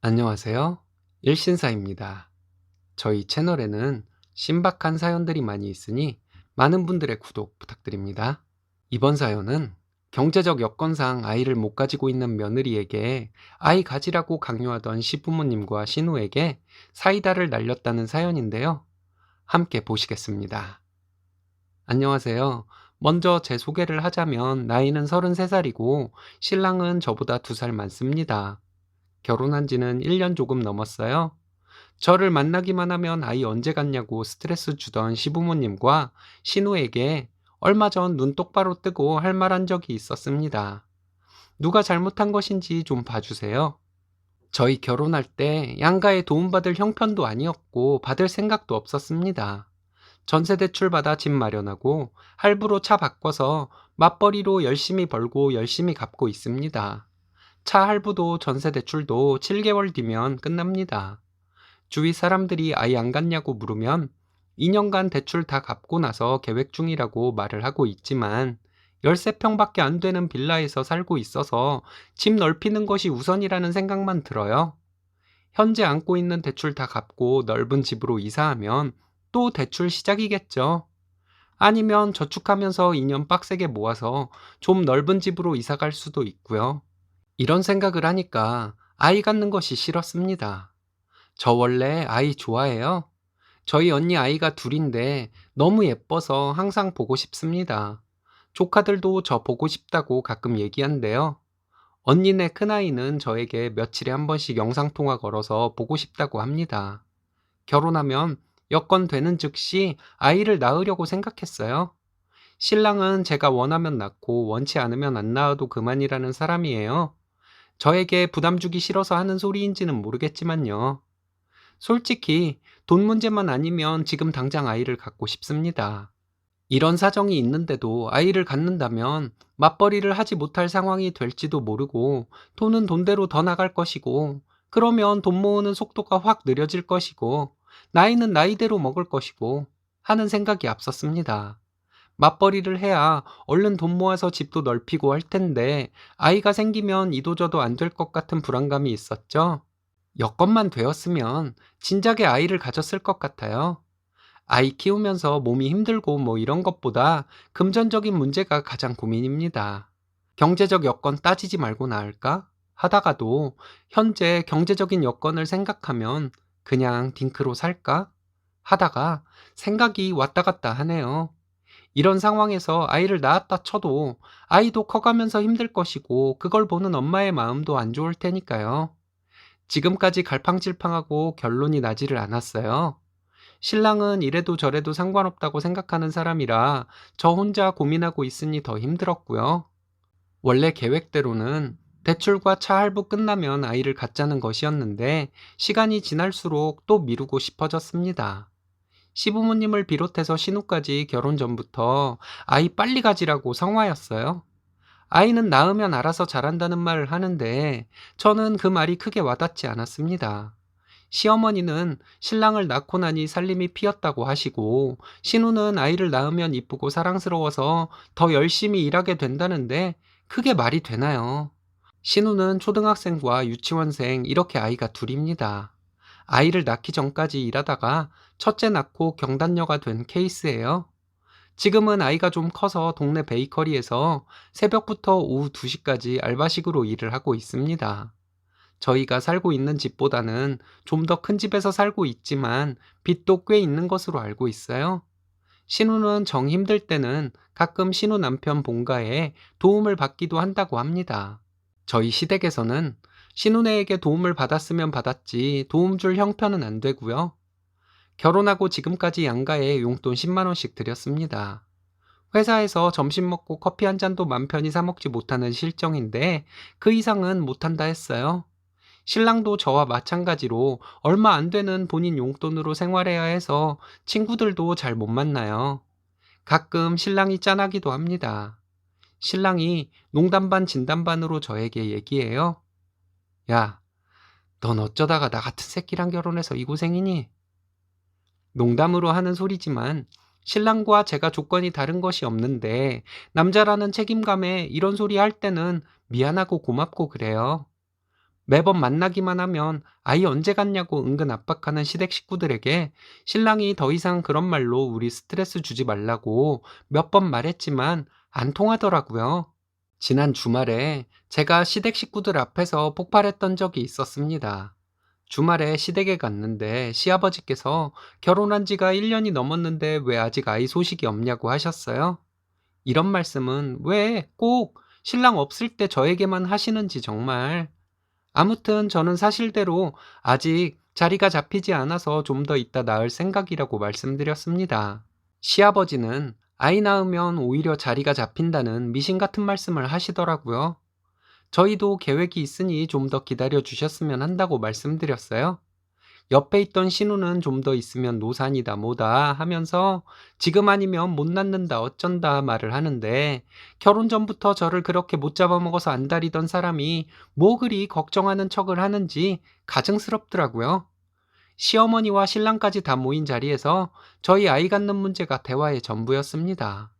안녕하세요. 일신사입니다. 저희 채널에는 신박한 사연들이 많이 있으니 많은 분들의 구독 부탁드립니다. 이번 사연은 경제적 여건상 아이를 못 가지고 있는 며느리에게 아이 가지라고 강요하던 시부모님과 신우에게 사이다를 날렸다는 사연인데요. 함께 보시겠습니다. 안녕하세요. 먼저 제 소개를 하자면 나이는 33살이고 신랑은 저보다 2살 많습니다. 결혼한 지는 1년 조금 넘었어요. 저를 만나기만 하면 아이 언제 갔냐고 스트레스 주던 시부모님과 신우에게 얼마 전 눈 똑바로 뜨고 할 말 한 적이 있었습니다. 누가 잘못한 것인지 좀 봐주세요. 저희 결혼할 때 양가에 도움받을 형편도 아니었고 받을 생각도 없었습니다. 전세 대출 받아 집 마련하고 할부로 차 바꿔서 맞벌이로 열심히 벌고 열심히 갚고 있습니다. 차 할부도 전세 대출도 7개월 뒤면 끝납니다. 주위 사람들이 아이 안 갔냐고 물으면 2년간 대출 다 갚고 나서 계획 중이라고 말을 하고 있지만 13평밖에 안 되는 빌라에서 살고 있어서 집 넓히는 것이 우선이라는 생각만 들어요. 현재 안고 있는 대출 다 갚고 넓은 집으로 이사하면 또 대출 시작이겠죠. 아니면 저축하면서 2년 빡세게 모아서 좀 넓은 집으로 이사 갈 수도 있고요. 이런 생각을 하니까 아이 갖는 것이 싫었습니다. 저 원래 아이 좋아해요. 저희 언니 아이가 둘인데 너무 예뻐서 항상 보고 싶습니다. 조카들도 저 보고 싶다고 가끔 얘기한대요. 언니네 큰아이는 저에게 며칠에 한 번씩 영상통화 걸어서 보고 싶다고 합니다. 결혼하면 여건 되는 즉시 아이를 낳으려고 생각했어요. 신랑은 제가 원하면 낳고 원치 않으면 안 낳아도 그만이라는 사람이에요. 저에게 부담 주기 싫어서 하는 소리인지는 모르겠지만요. 솔직히 돈 문제만 아니면 지금 당장 아이를 갖고 싶습니다. 이런 사정이 있는데도 아이를 갖는다면 맞벌이를 하지 못할 상황이 될지도 모르고 돈은 돈대로 더 나갈 것이고 그러면 돈 모으는 속도가 확 느려질 것이고 나이는 나이대로 먹을 것이고 하는 생각이 앞섰습니다. 맞벌이를 해야 얼른 돈 모아서 집도 넓히고 할 텐데 아이가 생기면 이도저도 안 될 것 같은 불안감이 있었죠. 여건만 되었으면 진작에 아이를 가졌을 것 같아요. 아이 키우면서 몸이 힘들고 뭐 이런 것보다 금전적인 문제가 가장 고민입니다. 경제적 여건 따지지 말고 나을까? 하다가도 현재 경제적인 여건을 생각하면 그냥 딩크로 살까? 하다가 생각이 왔다 갔다 하네요. 이런 상황에서 아이를 낳았다 쳐도 아이도 커가면서 힘들 것이고 그걸 보는 엄마의 마음도 안 좋을 테니까요. 지금까지 갈팡질팡하고 결론이 나지를 않았어요. 신랑은 이래도 저래도 상관없다고 생각하는 사람이라 저 혼자 고민하고 있으니 더 힘들었고요. 원래 계획대로는 대출과 차 할부 끝나면 아이를 갖자는 것이었는데 시간이 지날수록 또 미루고 싶어졌습니다. 시부모님을 비롯해서 신우까지 결혼 전부터 아이 빨리 가지라고 성화였어요. 아이는 낳으면 알아서 자란다는 말을 하는데 저는 그 말이 크게 와닿지 않았습니다. 시어머니는 신랑을 낳고 나니 살림이 피었다고 하시고 신우는 아이를 낳으면 이쁘고 사랑스러워서 더 열심히 일하게 된다는데 그게 말이 되나요? 신우는 초등학생과 유치원생 이렇게 아이가 둘입니다. 아이를 낳기 전까지 일하다가 첫째 낳고 경단녀가 된 케이스예요. 지금은 아이가 좀 커서 동네 베이커리에서 새벽부터 오후 2시까지 알바식으로 일을 하고 있습니다. 저희가 살고 있는 집보다는 좀 더 큰 집에서 살고 있지만 빚도 꽤 있는 것으로 알고 있어요. 신우는 정 힘들 때는 가끔 신우 남편 본가에 도움을 받기도 한다고 합니다. 저희 시댁에서는 신우네에게 도움을 받았으면 받았지 도움 줄 형편은 안 되고요. 결혼하고 지금까지 양가에 용돈 10만원씩 드렸습니다. 회사에서 점심 먹고 커피 한 잔도 맘 편히 사먹지 못하는 실정인데 그 이상은 못한다 했어요. 신랑도 저와 마찬가지로 얼마 안 되는 본인 용돈으로 생활해야 해서 친구들도 잘 못 만나요. 가끔 신랑이 짠하기도 합니다. 신랑이 농담 반 진담 반으로 저에게 얘기해요. 야, 넌 어쩌다가 나 같은 새끼랑 결혼해서 이 고생이니? 농담으로 하는 소리지만 신랑과 제가 조건이 다른 것이 없는데 남자라는 책임감에 이런 소리 할 때는 미안하고 고맙고 그래요. 매번 만나기만 하면 아이 언제 갔냐고 은근 압박하는 시댁 식구들에게 신랑이 더 이상 그런 말로 우리 스트레스 주지 말라고 몇 번 말했지만 안 통하더라고요. 지난 주말에 제가 시댁 식구들 앞에서 폭발했던 적이 있었습니다. 주말에 시댁에 갔는데 시아버지께서 결혼한 지가 1년이 넘었는데 왜 아직 아이 소식이 없냐고 하셨어요. 이런 말씀은 왜 꼭 신랑 없을 때 저에게만 하시는지 정말. 아무튼 저는 사실대로 아직 자리가 잡히지 않아서 좀 더 있다 낳을 생각이라고 말씀드렸습니다. 시아버지는 아이 낳으면 오히려 자리가 잡힌다는 미신 같은 말씀을 하시더라고요. 저희도 계획이 있으니 좀 더 기다려 주셨으면 한다고 말씀드렸어요. 옆에 있던 신우는 좀 더 있으면 노산이다 뭐다 하면서 지금 아니면 못 낳는다 어쩐다 말을 하는데 결혼 전부터 저를 그렇게 못 잡아먹어서 안달이던 사람이 뭐 그리 걱정하는 척을 하는지 가증스럽더라고요. 시어머니와 신랑까지 다 모인 자리에서 저희 아이 갖는 문제가 대화의 전부였습니다.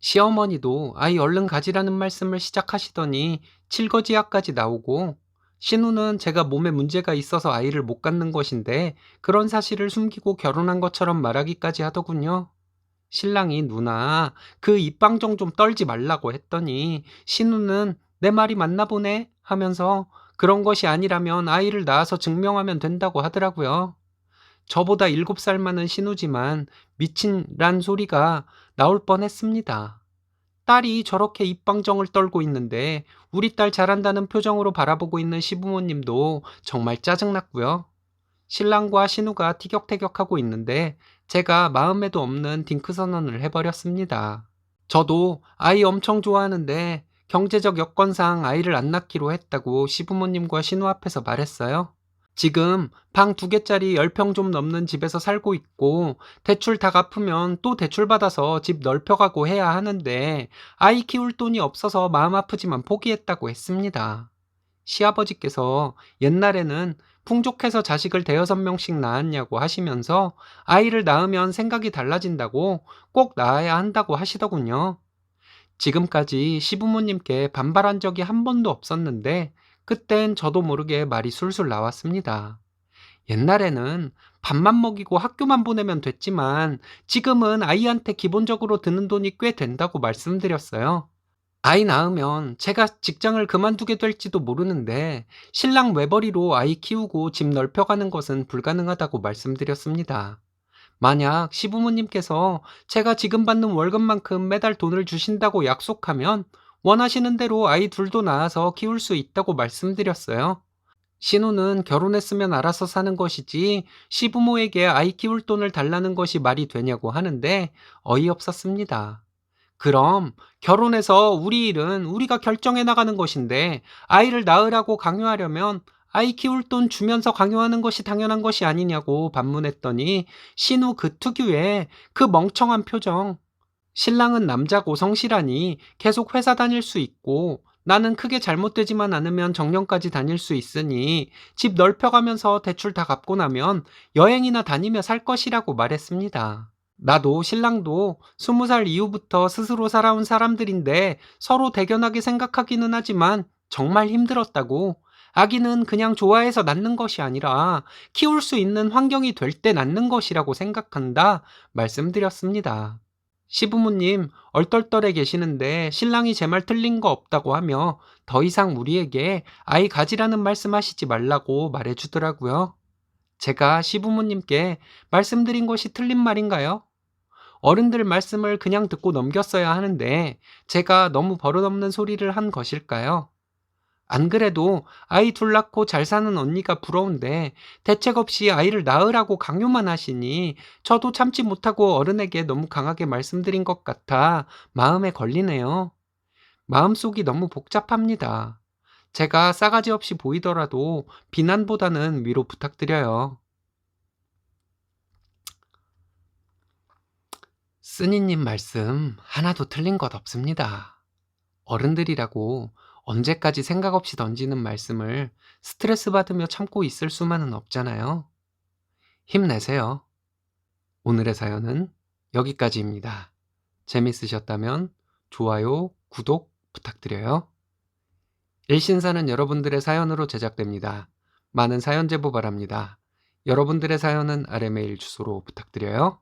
시어머니도 아이 얼른 가지라는 말씀을 시작하시더니 칠거지약까지 나오고 신우는 제가 몸에 문제가 있어서 아이를 못 갖는 것인데 그런 사실을 숨기고 결혼한 것처럼 말하기까지 하더군요. 신랑이 누나 그 입방정 좀 떨지 말라고 했더니 신우는 내 말이 맞나 보네 하면서 그런 것이 아니라면 아이를 낳아서 증명하면 된다고 하더라고요. 저보다 7살 많은 신우지만 미친란 소리가 나올 뻔했습니다. 딸이 저렇게 입방정을 떨고 있는데 우리 딸 잘한다는 표정으로 바라보고 있는 시부모님도 정말 짜증났고요. 신랑과 신우가 티격태격하고 있는데 제가 마음에도 없는 딩크 선언을 해버렸습니다. 저도 아이 엄청 좋아하는데 경제적 여건상 아이를 안 낳기로 했다고 시부모님과 신우 앞에서 말했어요. 지금 방 두 개짜리 10평 좀 넘는 집에서 살고 있고 대출 다 갚으면 또 대출 받아서 집 넓혀가고 해야 하는데 아이 키울 돈이 없어서 마음 아프지만 포기했다고 했습니다. 시아버지께서 옛날에는 풍족해서 자식을 대여섯 명씩 낳았냐고 하시면서 아이를 낳으면 생각이 달라진다고 꼭 낳아야 한다고 하시더군요. 지금까지 시부모님께 반발한 적이 한 번도 없었는데 그땐 저도 모르게 말이 술술 나왔습니다. 옛날에는 밥만 먹이고 학교만 보내면 됐지만 지금은 아이한테 기본적으로 드는 돈이 꽤 된다고 말씀드렸어요. 아이 낳으면 제가 직장을 그만두게 될지도 모르는데 신랑 외벌이로 아이 키우고 집 넓혀가는 것은 불가능하다고 말씀드렸습니다. 만약 시부모님께서 제가 지금 받는 월급만큼 매달 돈을 주신다고 약속하면 원하시는 대로 아이 둘도 낳아서 키울 수 있다고 말씀드렸어요. 신우는 결혼했으면 알아서 사는 것이지 시부모에게 아이 키울 돈을 달라는 것이 말이 되냐고 하는데 어이없었습니다. 그럼 결혼해서 우리 일은 우리가 결정해 나가는 것인데 아이를 낳으라고 강요하려면 아이 키울 돈 주면서 강요하는 것이 당연한 것이 아니냐고 반문했더니 신우 그 특유의 그 멍청한 표정. 신랑은 남자고 성실하니 계속 회사 다닐 수 있고 나는 크게 잘못되지만 않으면 정년까지 다닐 수 있으니 집 넓혀가면서 대출 다 갚고 나면 여행이나 다니며 살 것이라고 말했습니다. 나도 신랑도 스무 살 이후부터 스스로 살아온 사람들인데 서로 대견하게 생각하기는 하지만 정말 힘들었다고. 아기는 그냥 좋아해서 낳는 것이 아니라 키울 수 있는 환경이 될 때 낳는 것이라고 생각한다 말씀드렸습니다. 시부모님 얼떨떨해 계시는데 신랑이 제 말 틀린 거 없다고 하며 더 이상 우리에게 아이 가지라는 말씀 하시지 말라고 말해주더라고요. 제가 시부모님께 말씀드린 것이 틀린 말인가요? 어른들 말씀을 그냥 듣고 넘겼어야 하는데 제가 너무 버릇없는 소리를 한 것일까요? 안 그래도 아이 둘 낳고 잘 사는 언니가 부러운데 대책 없이 아이를 낳으라고 강요만 하시니 저도 참지 못하고 어른에게 너무 강하게 말씀드린 것 같아 마음에 걸리네요. 마음속이 너무 복잡합니다. 제가 싸가지 없이 보이더라도 비난보다는 위로 부탁드려요. 쓰니님 말씀 하나도 틀린 것 없습니다. 어른들이라고 언제까지 생각 없이 던지는 말씀을 스트레스 받으며 참고 있을 수만은 없잖아요. 힘내세요. 오늘의 사연은 여기까지입니다. 재밌으셨다면 좋아요, 구독 부탁드려요. 일신사는 여러분들의 사연으로 제작됩니다. 많은 사연 제보 바랍니다. 여러분들의 사연은 아래 메일 주소로 부탁드려요.